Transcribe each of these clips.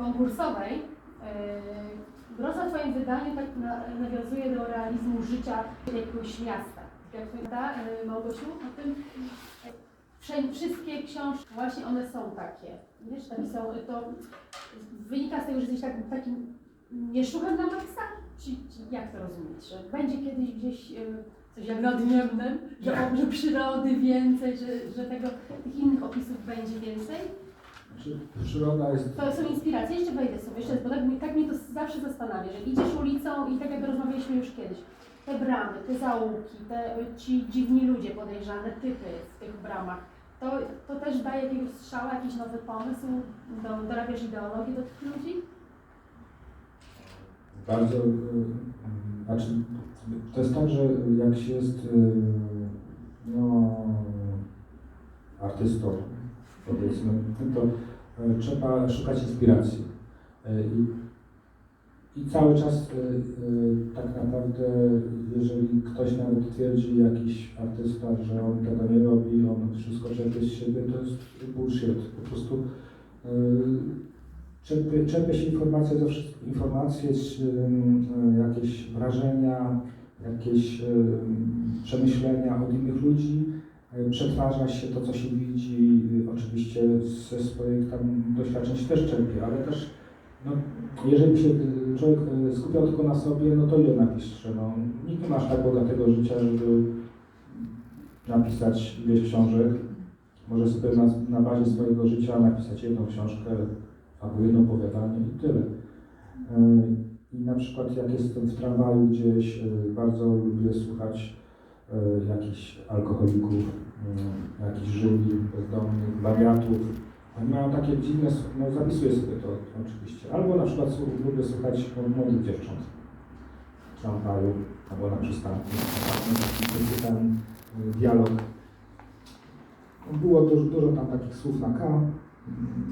konkursowej, yy, Groza w Twoim wydaniu tak na, nawiązuje do realizmu życia jakiegoś miasta. Jak pamięta yy, Małgosiu o tym? Wszędzie, wszystkie książki, właśnie one są takie. Wiesz, takie są, to wynika z tego, że jesteś tak, takim mieszuchem na maksa? Czy, czy jak to rozumieć? Że będzie kiedyś gdzieś coś jak nadniemnem, że, że przyrody więcej, że, że tego, tych innych opisów będzie więcej? Przyroda jest To są inspiracje, jeszcze wejdę sobie, jeszcze raz, bo tak, tak mnie to zawsze zastanawia, że idziesz ulicą i tak jak rozmawialiśmy już kiedyś, te bramy, te zaułki, te, ci dziwni ludzie podejrzane, typy w tych bramach, to, to też daje jakiegoś strzała, jakiś nowy pomysł, do, dorabiasz ideologię do tych ludzi? bardzo, y, y, znaczy, to jest tak, że jak się jest y, no, artystą, powiedzmy, to y, trzeba szukać inspiracji. Y, I, i cały czas y, tak naprawdę, jeżeli ktoś nawet twierdzi, jakiś artysta, że on tego nie robi, on wszystko czerpie z siebie, to jest bullshit. Po prostu czerpie, czerpie się informacje informacje, jakieś wrażenia, jakieś przemyślenia od innych ludzi, przetwarza się to, co się widzi, oczywiście ze swoich tam doświadczeń się też czerpie, ale też no, jeżeli się y, człowiek y, skupiał tylko na sobie, no to ile napisze, no, nikt nie ma aż tak bogatego życia, żeby napisać ileś książek, może sobie na, na bazie swojego życia napisać jedną książkę, albo jedno opowiadanie i tyle. Yy, I na przykład jak jestem w tramwaju gdzieś, bardzo lubię słuchać jakichś alkoholików, jakichś żyli, bezdomnych, wariatów. Oni mają takie dziwne, no zapisuję sobie to oczywiście. Albo na przykład lubię słuchać młodych dziewcząt w tramwaju albo na przystanku. Taki ten dialog. Było dużo, dużo tam takich słów na K,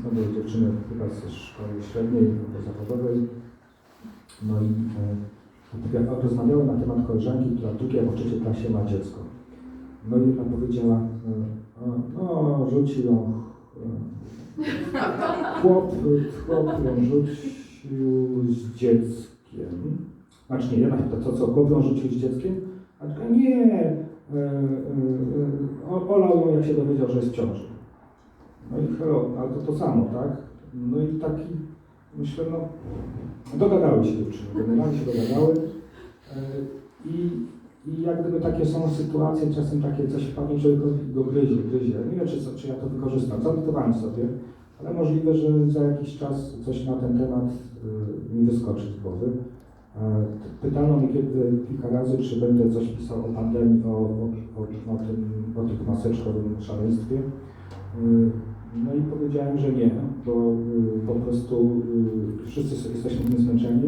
to były dziewczyny chyba ze szkoły średniej albo zawodowej. No i e, opowi- rozmawiały na temat koleżanki, która w drugiej albo trzeciej klasie ma dziecko. No i ona powiedziała, no rzucił ją e, chłop, chłop ją rzucił z dzieckiem. Znaczy nie, się pyta, co, co, chłop ją rzucił z dzieckiem? A taka nie, e, e, olał ją jak się dowiedział, że jest w ciąży. No i hello, ale to to samo, tak? No i taki, myślę, no, dogadały się dziewczyny, generalnie się dogadały. I, I jak gdyby takie są sytuacje, czasem takie coś pamięć człowiekowi go gryzie, gryzie. Nie wiem, czy, czy ja to wykorzystam, zanotowałem sobie, ale możliwe, że za jakiś czas coś na ten temat y, mi wyskoczy z głowy. E, Pytano mnie kiedy kilka razy, czy będę coś pisał o pandemii, o, o, o, o tym, o tym maseczkowym szaleństwie. Y, No i powiedziałem, że nie, bo y, po prostu wszyscy jesteśmy tym zmęczeni,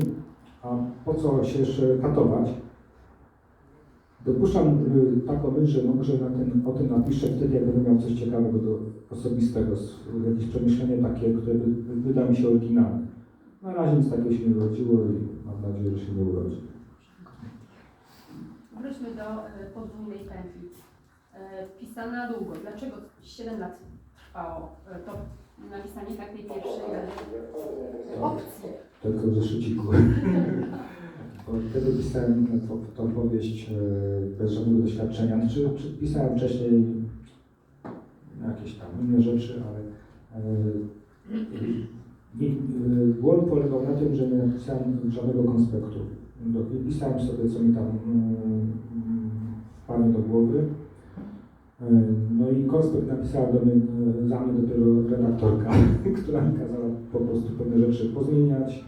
a po co się jeszcze katować? Dopuszczam y, taką myśl, że może na ten, o tym napiszę wtedy, jak będę miał coś ciekawego do osobistego, jakieś przemyślenie takie, które wyda mi się oryginalne. Na razie nic takiego się nie urodziło i mam nadzieję, że się nie urodzi. Wróćmy do e, podwójnej pętli. E, Pisana długo. Dlaczego 7 lat trwało e, to napisanie tak tej pierwszej opcji? Tylko w zeszyciku. Wtedy pisałem tą, powieść e, bez żadnego doświadczenia. Czy, czy pisałem wcześniej jakieś tam inne rzeczy, ale nie, e, błąd polegał na tym, że nie napisałem żadnego konspektu. Pisałem sobie, co mi tam mm, wpadnie do głowy. E, No i konspekt napisała do mnie, za mnie dopiero redaktorka, która mi kazała po prostu pewne rzeczy pozmieniać,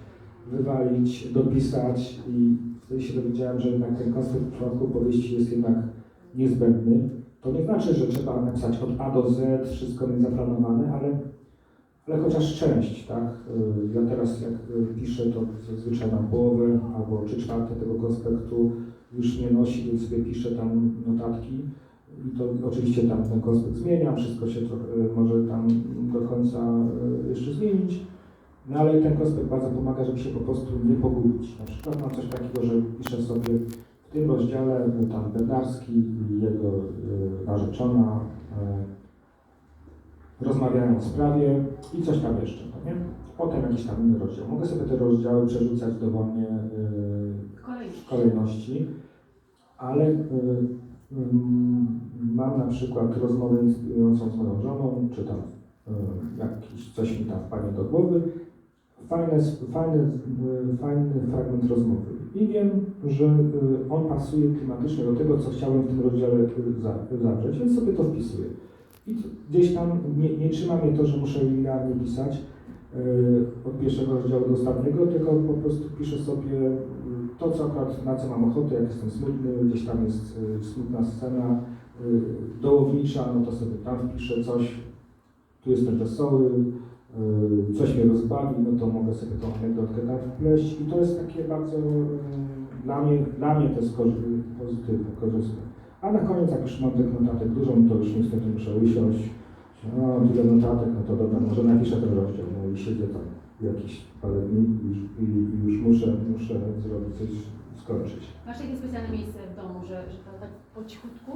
wywalić, dopisać i wtedy się dowiedziałem, że jednak ten konspekt w przypadku powieści jest jednak niezbędny. To nie znaczy, że trzeba napisać od A do Z, wszystko mieć zaplanowane, ale, ale chociaż część, tak? Y, Ja teraz jak y, piszę, to zazwyczaj na połowę albo trzy czwarte tego konspektu już nie nosi, więc sobie piszę tam notatki. I to oczywiście tam ten konspekt zmieniam, wszystko się y, może tam do końca jeszcze zmienić. No ale ten konspekt bardzo pomaga, żeby się po prostu nie pogubić. Na przykład mam coś takiego, że piszę sobie w tym rozdziale y, tam Bednarski i jego y, narzeczona rozmawiają o sprawie i coś tam jeszcze, no nie? Potem jakiś tam inny rozdział. Mogę sobie te rozdziały przerzucać dowolnie Kolejny. w kolejności, ale y, mam na przykład rozmowę inspirującą z moją żoną, czy tam y, jakiś coś mi tam wpadnie do głowy. Fajne, fajny, y, fajny fragment rozmowy. I wiem, że y, on pasuje klimatycznie do tego, co chciałem w tym rozdziale za- zawrzeć, więc sobie to wpisuję. I gdzieś tam nie, nie trzyma mnie to, że muszę linearnie pisać od pierwszego rozdziału do ostatniego, tylko po prostu piszę sobie to, co akurat, na co mam ochotę, jak jestem smutny, gdzieś tam jest smutna scena dołownicza, no to sobie tam wpiszę coś, tu jestem wesoły, coś mnie rozbawi, no to mogę sobie tą anegdotkę tam wpleść i to jest takie bardzo, y, dla mnie, dla mnie to jest pozytywne, korzystne. A na koniec, jak już mam tych notatek dużo, to już niestety muszę usiąść, no tyle notatek, no to dobra, może napiszę ten rozdział, no i siedzę tam jakieś parę dni i już, muszę, muszę zrobić coś, skończyć. Masz takie specjalne miejsce w domu, że, że tak po cichutku?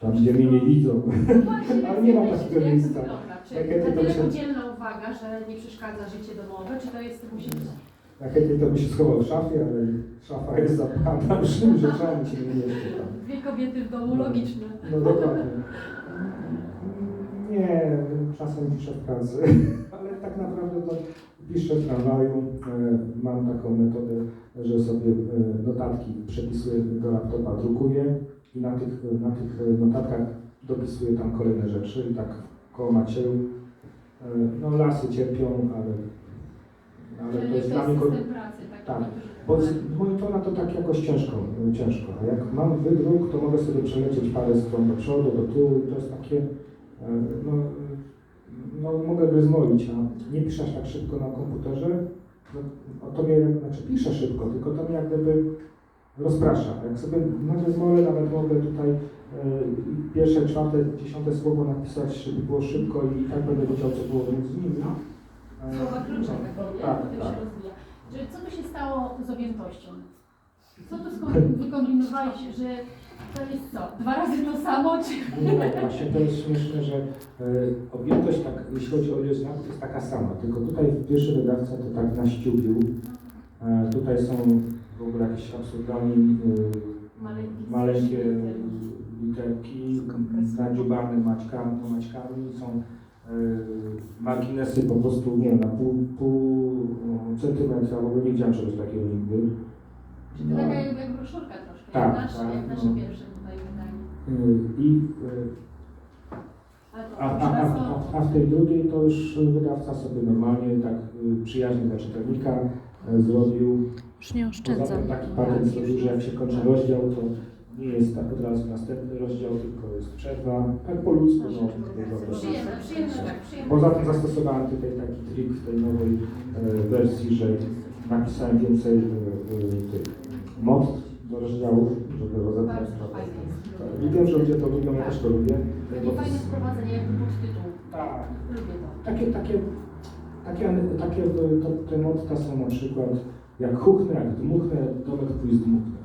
Tam, gdzie mnie nie widzą. Właśnie, Ale nie ma takiego to miejsca. wygląda? Czy tylko tyle się- podzielna uwaga, że nie przeszkadza życie domowe, czy to jest, musi być Ja chętnie to by się schował w szafie, ale szafa jest zapchana różnymi rzeczami, się nie mieści tam. dwie kobiety w domu, logiczne. No dokładnie. Nie, czasem piszę w pracy, ale tak naprawdę to piszę w tramwaju. E, Mam taką metodę, że sobie e, notatki przepisuję do laptopa, drukuję i na tych, na tych notatkach dopisuję tam kolejne rzeczy i tak koło Macieju. E, No lasy cierpią, ale, ale to jest dla mnie... pracy, tak? tak. Bo monitora to tak jakoś ciężko, ciężko. A jak mam wydruk, to mogę sobie przelecieć parę stron do przodu, do tyłu i to jest takie, no, no mogę gryzmolić, a nie piszesz tak szybko na komputerze, no, o to mnie, znaczy piszę szybko, tylko to mnie jak gdyby rozprasza. Jak sobie na gryzmole nawet mogę tutaj e, pierwsze, czwarte, dziesiąte słowo napisać, żeby było szybko i tak będę wiedział, co było między nimi. E, Słowa klucze takie, nie? Tak, Potem tak. się rozwija. Że co tu się stało z objętością? Co tu sko- wykombinowałeś, że to jest co? Dwa razy to samo, czy... Nie, właśnie to jest śmieszne, że e, objętość, tak, jeśli chodzi o ilość znaków, jest taka sama, tylko tutaj pierwszy wydawca to tak naściubił. E, tutaj są w ogóle jakieś absurdalnie e, Maleńkie literki. nadziubane maćkami, no, maćkami, są e, marginesy po prostu, nie wiem, na pół, pół centymetra, w ogóle nie widziałem czegoś takiego nigdy. Czy to taka jakby jak broszurka troszkę, Tak, jak, nasz, tak, jak nasze no. pierwsze tutaj wydanie. E, I e, Ale to A, a, a, a, w tej drugiej to już wydawca sobie normalnie, tak y, przyjaźnie dla czytelnika y, zrobił. Już nie Poza tym taki patent zrobił, że jak się kończy rozdział, to nie jest tak od razu następny rozdział, tylko jest przerwa. Tak po ludzku. No. Przyjemne, przyjemne, tak, przyjemne. Poza tym zastosowałem tutaj taki trik w tej nowej e, wersji, że napisałem więcej e, e, tych mod do rozdziałów, żeby rozebrać. Tak. I wiem, że ludzie to lubią, ja też to lubię. Takie fajne wprowadzenie, jakby podtytuł. Tak. Lubię to. Takie, takie, takie, takie to, te motta są na przykład jak huchnę, jak dmuchnę, domek twój zdmuchnę.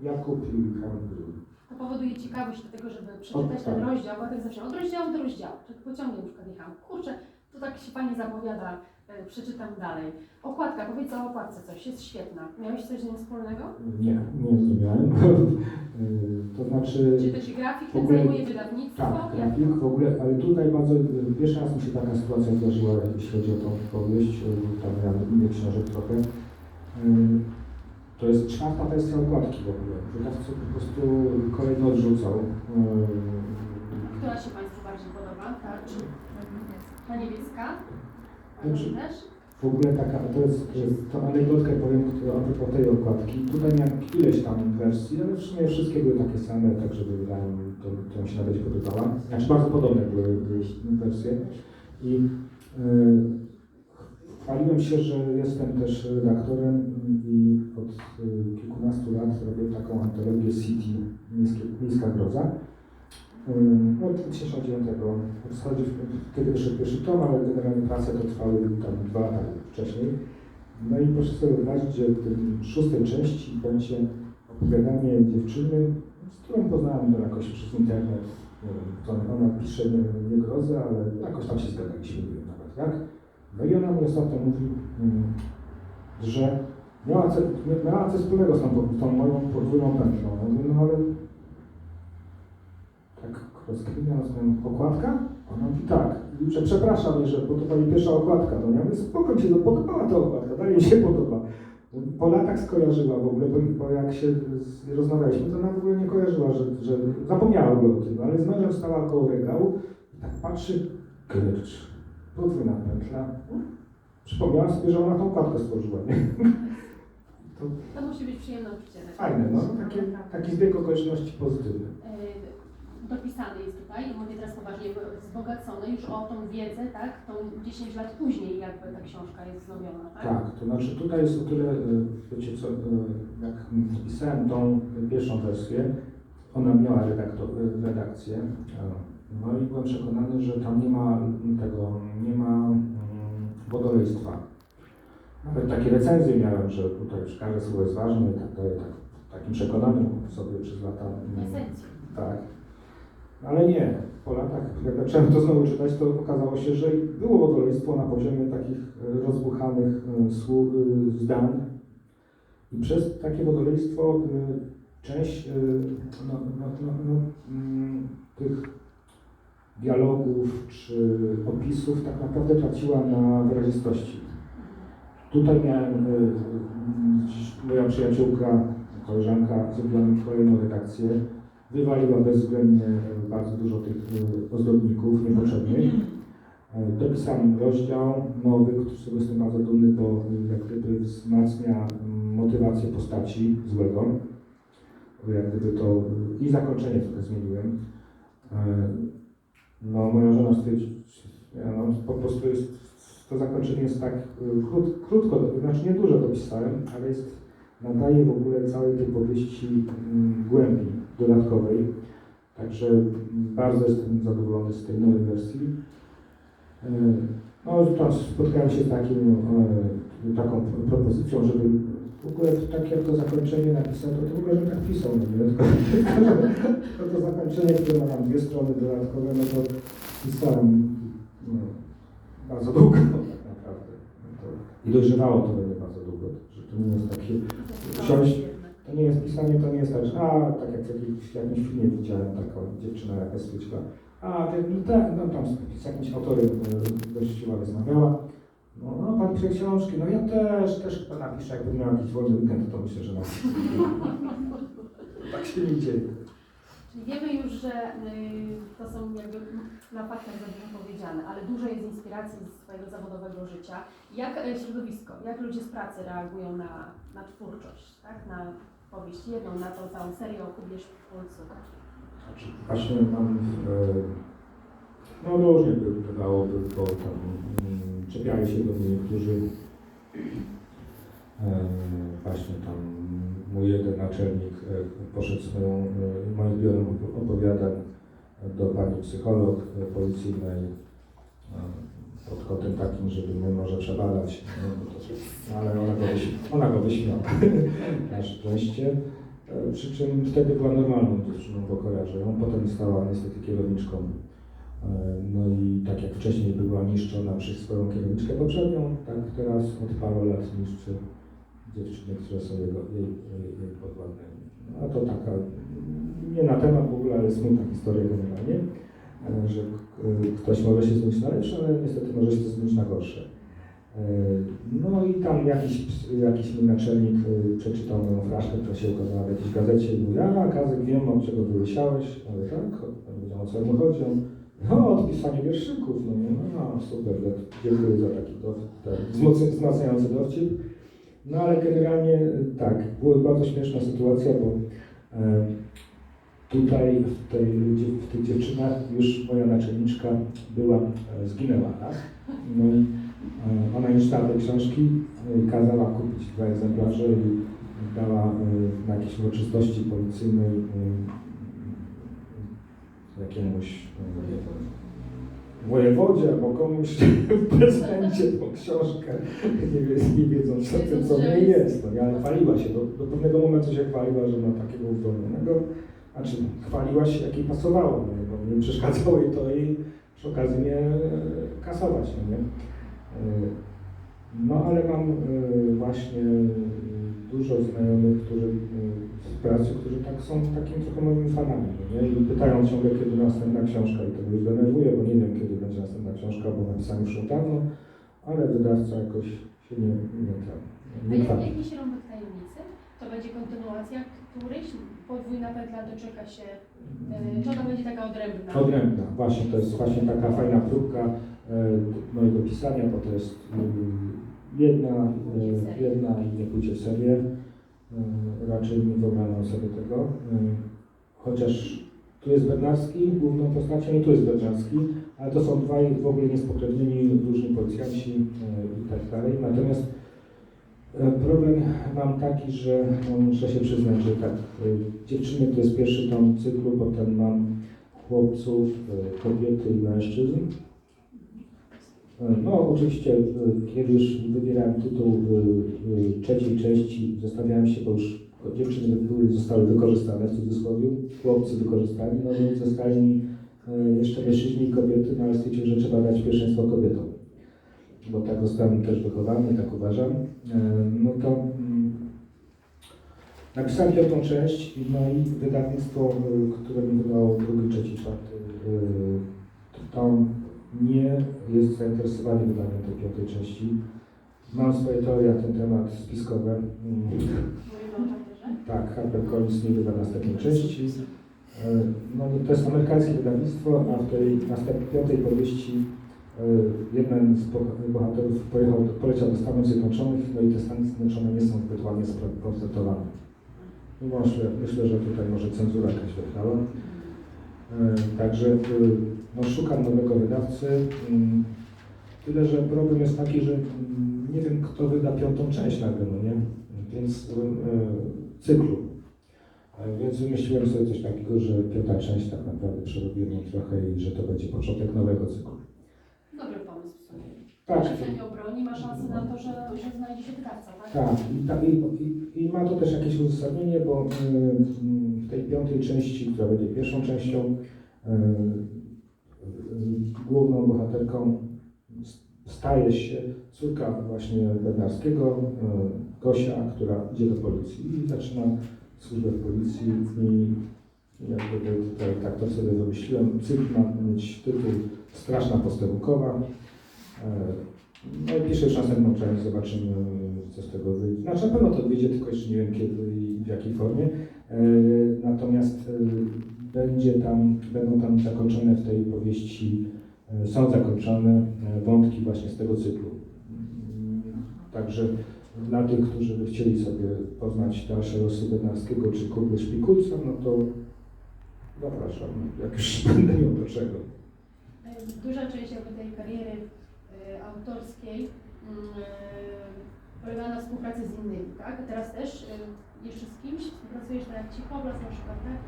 Jakub i Kamil. To powoduje ciekawość do tego, żeby przeczytać O, ten tak. rozdział, bo tak zawsze od rozdziału do rozdziału. Tak pociągiem na przykład jechałam. Kurczę, to tak się fajnie zapowiada, przeczytam dalej. Okładka, powiedz o okładce coś, jest świetna. Miałeś coś z nią wspólnego? Nie, nie, miałem. Y, to znaczy, Czy też grafik w ten ogóle- zajmuje wydawnictwo? tak, grafik w ogóle, ale tutaj bardzo, pierwszy raz mi się taka sytuacja zdarzyła, jeśli chodzi o tą powieść, y, tam miałem innych książek trochę. To jest czwarta wersja okładki w ogóle. Wydawca po prostu kolejno odrzucał. Która się Państwu bardziej podoba? Ta, czy ta niebieska? Znaczy-? W ogóle taka, to jest, to anegdotkę powiem, która a propos tej okładki. Tutaj miałem ileś tam wersji, ale w sumie wszystkie były takie same, tak żeby to, to mi się nawet podobała. Znaczy bardzo podobne były, były wersje. I yy, chwaliłem się, że jestem też redaktorem i od y, kilkunastu lat robię taką antologię City, Miejska Groza. Od 2009 w zasadzie wtedy wyszedł pierwszy tom, ale generalnie prace to trwały tam dwa lata wcześniej. No i proszę sobie wyobrazić, że w tej szóstej części będzie opowiadanie dziewczyny, z którą poznałem go jakoś przez internet. nie wiem, to ona pisze nie, nie grozę, ale jakoś tam się zgadaliśmy, nie nawet. No i ona mi ostatnio mówi, mm, że miała, ce, miała coś wspólnego z tą, tą moją podwójną pętlą. No ale rozkminiam, rozumiem, okładka? Ona mówi tak, że przepraszam, że bo to pani pierwsza okładka. No ja mówię, spoko mi się to podobała ta okładka, dalej mi się podoba. Po latach skojarzyła w ogóle, bo, bo jak się z, rozmawialiśmy, to ona w ogóle nie kojarzyła, że, że zapomniała w ogóle o tym, ale z mężem stała koło regału i tak patrzy, grycz, podwójna pętla. Przypomniała sobie, że ona tą okładkę stworzyła. Nie? To To musi być przyjemne uczucie. tak? fajne, no, takie, taki zbieg okoliczności pozytywny. E, Dopisany jest tutaj, mówię teraz poważnie, wzbogacony już o tą wiedzę, tak? Tą 10 lat później jakby ta książka jest zrobiona, tak? Tak, to znaczy tutaj jest o tyle, y, wiecie co, y, jak pisałem tą pierwszą wersję, ona miała redaktor, y, redakcję, no i byłem przekonany, że tam nie ma tego, nie ma mm, wodolejstwa. Nawet takie recenzje miałem, że tutaj już każde słowo jest ważne i tak dalej, tak, w takim przekonaniu sobie przez lata. Esencji. tak. Ale nie. Po latach, jak zacząłem to znowu czytać, to okazało się, że było wodolejstwo na poziomie takich e, rozbuchanych e, słów, e, zdań. I przez takie wodolejstwo e, część no, no, no, no, mm, tych dialogów czy opisów tak naprawdę traciła na wyrazistości. Tutaj miałem, moja przyjaciółka, koleżanka zrobiła mi kolejną redakcję wywaliła bezwzględnie e, bardzo dużo tych e, ozdobników niepotrzebnych. E, Dopisałem rozdział nowy, który jestem bardzo dumny, bo jak gdyby wzmacnia motywację postaci złego. Jak gdyby to i zakończenie trochę zmieniłem. No, moja żona stwierdziła, ja, no, po prostu jest, to zakończenie jest tak krót, krótko, znaczy nie dużo dopisałem, ale jest, nadaje w ogóle całej tej powieści głębi dodatkowej. Także bardzo jestem zadowolony z tej nowej wersji. E, No, tam spotkałem się z takim, e, taką propozycją, żeby w ogóle tak jak to zakończenie napisał, to, to w ogóle żebym tak pisał, no nie? Tylko to zakończenie, które ma tam dwie strony dodatkowe, no to pisałem no, bardzo długo tak naprawdę. No to, I dojrzewało to we mnie bardzo długo, że to nie jest takie Wsiąść- to nie jest pisanie, to nie jest tak, że a, tak jak w jakimś, jakimś filmie widziałem taką dziewczynę jakaś stwierdziła, a, ty, no tak, no tam z, jakimś autorem chyba rozmawiała, no, no pan pisze książki, no ja też, też chyba napiszę, jakbym miał jakiś wolny weekend, to myślę, że napiszę. tak się nie dzieje. Czyli wiemy już, że y, to są jakby na faktach dobrze powiedziane, ale dużo jest inspiracji z swojego zawodowego życia. Jak e, środowisko, jak ludzie z pracy reagują na, na twórczość, tak? na powieść jedną, na tą całą serię o Kubie Szpulcu? Znaczy, właśnie mam, e, no różnie by bywałoby, bo tam mm, czepiali się do mnie niektórzy, e, właśnie tam mój jeden naczelnik e, poszedł z moją, e, moim zbiorem op- opowiadań do pani psycholog e, policyjnej pod kątem takim, żeby mnie może przebadać, no, ale ona go, wyś- ona go wyśmiała na szczęście. Przy czym wtedy była normalną dziewczyną, bo kojarzę ją. Potem stała niestety kierowniczką. No i tak jak wcześniej była niszczona przez swoją kierowniczkę poprzednią, tak teraz od paru lat niszczy dziewczyny, które są jego, jej, jej, podwładnymi. No to taka, nie na temat w ogóle, ale smutna historia generalnie, e, że k- ktoś może się zmienić na lepsze, ale niestety może się zmienić na gorsze. E, No i tam jakiś, jakiś naczelnik e, przeczytał moją fraszkę, która się ukazała w jakiejś gazecie i mówi, a Kazek wiem od czego wyłysiałeś, ale tak, wiedział o co mu chodzi, no od pisania wierszyków, no nie, no, no super, dziękuję za taki do, tak, wzmacniający dowcip. No ale generalnie e, tak, była bardzo śmieszna sytuacja, bo e, tutaj w, tej, w tych dziewczynach już moja naczelniczka była, e, zginęła, tak? No i e, ona nie czytała tej książki, e, kazała kupić dwa egzemplarze i dała e, na jakiejś uroczystości policyjnej e, jakiemuś e, wojewodzie albo komuś w prezencie tą książkę, nie, wie, nie wiedząc o tym, co w niej jest. No, nie, ale chwaliła się, do, do pewnego momentu się chwaliła, że ma takiego uzdolnionego Znaczy, chwaliła się, jak jej pasowało, no, nie? bo nie przeszkadzało jej to i przy okazji mnie e, kasować, no nie? E, No ale mam e, właśnie dużo znajomych, którzy pracy, którzy tak są takimi trochę moimi fanami, no nie? I pytają ciągle, kiedy następna książka i to już denerwuje, bo nie wiem, kiedy będzie następna książka, bo napisałem już ją dawno, ale wydawca jakoś się nie, nie, tam, A nie jak chwali. jakiś rąbek tajemnicy? To będzie kontynuacja któryś? Podwójna pętla doczeka się, yy, czy ona będzie taka odrębna? Odrębna, właśnie, to jest właśnie taka fajna próbka e, mojego pisania, bo to jest e, jedna, e, jedna i nie pójdzie w serię. E, raczej nie wyobrażam sobie tego. E, chociaż tu jest Bernarski główną postacią i tu jest Bernarski, ale to są dwaj w ogóle niespokrewnieni różni policjanci e, i tak dalej. Natomiast problem mam taki, że no, muszę się przyznać, że tak, dziewczyny to jest pierwszy tom cyklu, potem mam chłopców, kobiety i mężczyzn. E, No oczywiście, e, kiedy już wybierałem tytuł trzeciej części, zastanawiałem się, bo już dziewczyny zostały wykorzystane w cudzysłowie, chłopcy wykorzystani, no więc zostali e, jeszcze mężczyźni i kobiety, no ale stwierdziłem, że trzeba dać pierwszeństwo kobietom. Bo tak zostałem też wychowany, tak uważam. E, No to mm, napisałem piątą część, no i wydawnictwo, które mi wydało drugi, trzeci, czwarty tom nie jest zainteresowane wydaniem tej piątej części. Mam swoje teorie na ten temat spiskowe. Tak, HarperCollins nie wyda następnej części. Y, No, to jest amerykańskie wydawnictwo, a w tej następnej piątej powieści y, jeden z boh- bohaterów pojechał, poleciał do Stanów Zjednoczonych, no i te Stany Zjednoczone nie są zbyt ładnie portretowane. No, myślę, myślę, że tutaj może cenzura jakaś wepchnęła. E, Także y, no, szukam nowego wydawcy. Mm, Tyle, że problem jest taki, że mm, nie wiem, kto wyda piątą część nagle, no nie? Więc y, cyklu. E, Więc wymyśliłem sobie coś takiego, że piąta część tak naprawdę przerobiłem ją trochę i że to będzie początek nowego cyklu. Dobry pomysł w sumie. Tak, Jeśli się nie obroni, ma szansę na to, że, że znajdzie się wydawca, tak? Tak, i, ta, i, i, ma to też jakieś uzasadnienie, bo y, y, w tej piątej części, która będzie pierwszą częścią, y, główną bohaterką staje się córka właśnie Bednarskiego, Gosia, która idzie do policji i zaczyna służbę w policji i jak gdyby tutaj tak to sobie wymyśliłem, cykl ma mieć tytuł Straszna Posterunkowa. Y, no i piszę następną część, zobaczymy co z tego wyjdzie. Znaczy na pewno to wyjdzie, tylko jeszcze nie wiem kiedy i w jakiej formie. E, Natomiast e, będzie tam, będą tam zakończone w tej powieści, e, są zakończone e, wątki właśnie z tego cyklu. Mm, Także dla tych, którzy by chcieli sobie poznać dalsze losy Bednarskiego czy Kubry Szpikulca, no to zapraszam, jak już będę miał do czego. Duża część jakby tej kariery autorskiej y, polega na współpracy z innymi, tak? Teraz też y, jeszcze z kimś współpracujesz, tak jak Cichoblas na przykład, tak?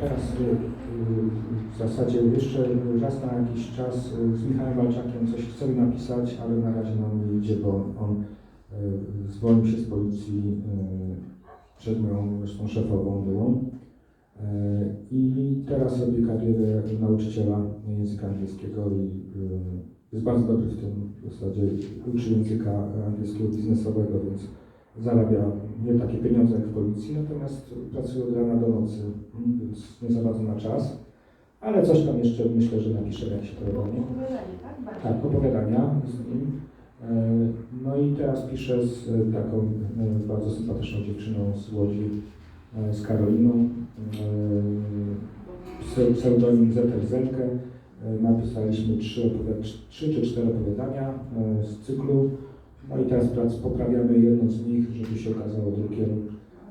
Teraz y, y, w zasadzie jeszcze raz na jakiś czas y, z Michałem Walczakiem coś chcę napisać, ale na razie nam nie idzie, bo on y, zwolnił się z policji y, przed moją zresztą szefową byłą. Y, I teraz robi karierę nauczyciela języka angielskiego i y, jest bardzo dobry w tym w zasadzie uczy języka angielskiego biznesowego, więc zarabia nie takie pieniądze jak w policji, natomiast pracuje od rana do nocy, więc nie za bardzo ma czas. Ale coś tam jeszcze myślę, że napiszę, jak się to robi. tak? Tak, opowiadania z nim. E, No i teraz piszę z taką e, bardzo sympatyczną dziewczyną z Łodzi, e, z Karoliną. Pse- Pseudonim Zeterzenkę. E, Napisaliśmy trzy, trzy czy cztery opowiadania e, z cyklu. No i teraz prac, poprawiamy jedno z nich, żeby się okazało drukiem.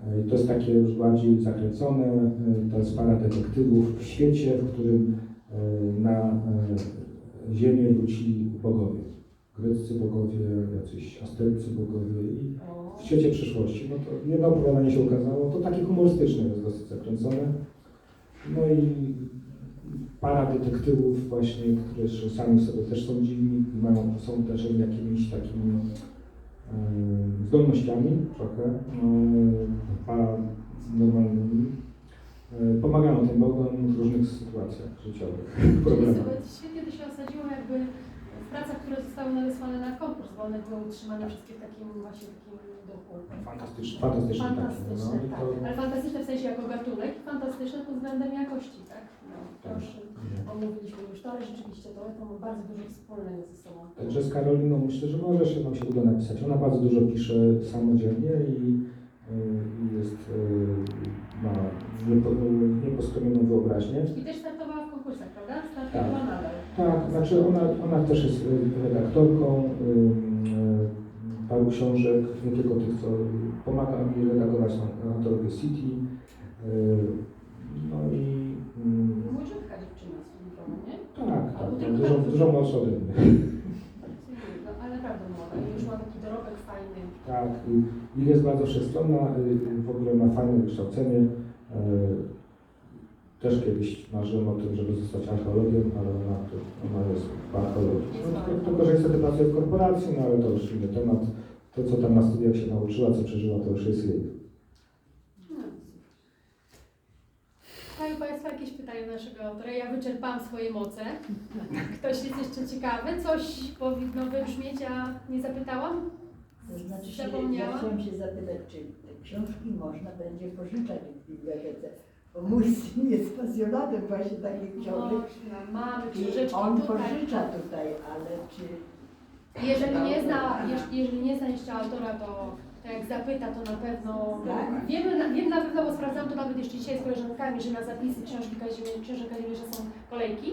E, to jest takie już bardziej zakręcone. To jest para detektywów w świecie, w którym na Ziemię wrócili bogowie. Greccy bogowie, jacyś astercy bogowie i w świecie przyszłości. No to jedno opowiadanie się ukazało, to takie humorystyczne jest dosyć zakręcone. No i para detektywów właśnie, którzy sami sobie też są dziwni i mają, są też jakimiś takimi zdolnościami trochę, e, paranormalnymi. e, pomagają tym bogom w różnych sytuacjach życiowych, problemach. świetnie to się osadziło jakby pracach, które zostały nadesłane na konkurs, bo one były utrzymane wszystkie w takim właśnie takim duchu. Fantastyczne, fantastyczne, Fantastyczne, no, tak. to, Ale fantastyczne w sensie jako gatunek, i fantastyczne pod względem jakości, tak? No, to Tak. już omówiliśmy już to, ale rzeczywiście to, to ma bardzo dużo wspólnego ze sobą. Także z Karoliną myślę, że może się nam się uda napisać. Ona bardzo dużo pisze samodzielnie i, y, i jest, y, ma niepo, niepostromioną wyobraźnię. I też startowała w konkursach, prawda? Tak. Startowała nadal. Tak, znaczy ona, ona też jest y, redaktorką y, y, paru książek, nie tylko tych, co pomaga mi redagować na antologię City. No i mm, Młodziutka dziewczyna z Filipową, nie? tak, tak, tak dużo, dużo młodsza ode mnie. No, ale naprawdę młoda i już ma taki dorobek fajny. Tak, i- jest bardzo wszechstronna, w ogóle ma fajne wykształcenie. Też kiedyś marzyłem o tym, żeby zostać archeologiem, ale ona, ona jest w archeologii. No, tylko, że niestety pracuje w korporacji, no ale to już inny temat. To, co tam na studiach się nauczyła, co przeżyła, to już jest jej. No. Mają Państwo jakieś pytania do naszego autora? Ja wyczerpałam swoje moce. Ktoś jest jeszcze ciekawy? Coś powinno wybrzmieć, a nie zapytałam? To znaczy się, Zapomniałam? ja chciałam się zapytać, czy te książki można będzie pożyczać w bibliotece? Bo mój syn jest pasjonatem właśnie takich książek Można, mamy i książeczki on tutaj. pożycza tutaj, ale czy... Jeżeli nie zna, jeż- jeżeli nie zna jeszcze autora, to, to jak zapyta, to na pewno Tak. wiemy, na- wiem na pewno, bo sprawdzam to nawet jeszcze dzisiaj z koleżankami, że na zapisy książki Kazimierza, książek Kazimierza są kolejki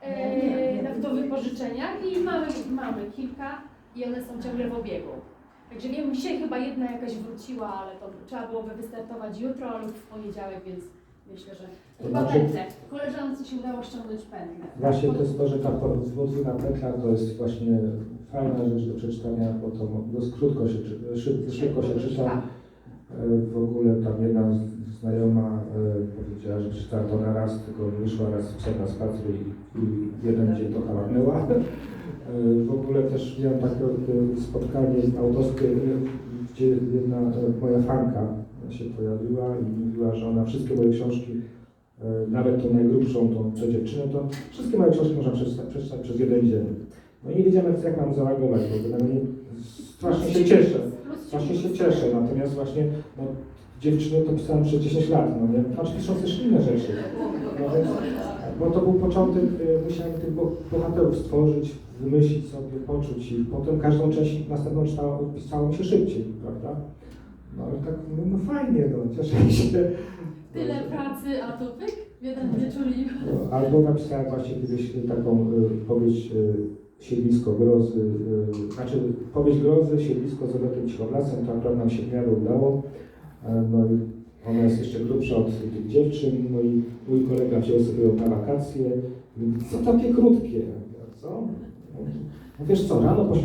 e, No nie, nie, do nie. wypożyczenia i mamy, mamy kilka i one są ciągle w obiegu. Także wiem, dzisiaj chyba jedna jakaś wróciła, ale to trzeba byłoby wystartować jutro lub w poniedziałek, więc myślę, że To chyba znaczy- pętlę. Koleżance się udało ściągnąć pętlę. Właśnie to jest to, że ta podwójna pętla to jest właśnie fajna rzecz do przeczytania, bo to dość krótko się, czy- szyb, szybko się czyta. E, W ogóle tam jedna znajoma e, powiedziała, że przeczytała to na raz, tylko wyszła raz psa na spacer i, i jeden dzień to haławnęła. E, W ogóle też miałem takie spotkanie autorskie, gdzie jedna moja fanka się pojawiła i mówiła, że ona wszystkie moje książki, e, nawet tą najgrubszą, tą co dziewczynę, to wszystkie moje książki można przeczytać, przeczytać przez jeden dzień. No i nie wiedziałem jak, mam zareagować, bo strasznie się cieszę. Właśnie się cieszę, natomiast właśnie no, dziewczyny to pisałem przez 10 lat, no nie? Patrz, piszą też inne rzeczy. No więc, bo to był początek, y, musiałem tych bo- bohaterów stworzyć, wymyślić sobie, poczuć i potem każdą część następną czytałem, pisałem się szybciej, prawda? No ale tak, no, no fajnie, no, cieszę się. Tyle pracy, a tu pyk, jeden wieczór i... No, Albo napisałem właśnie kiedyś taką y, powieść y, Siedlisko grozy, y, znaczy powieść grozy, siedlisko z Robertem Cichowlasem, to akurat nam się w miarę udało. E, No i ona jest jeszcze grubsza od tych dziewczyn, no i mój kolega wziął sobie ją na wakacje. mówi, Co takie krótkie? Ja Co? No wiesz co, rano po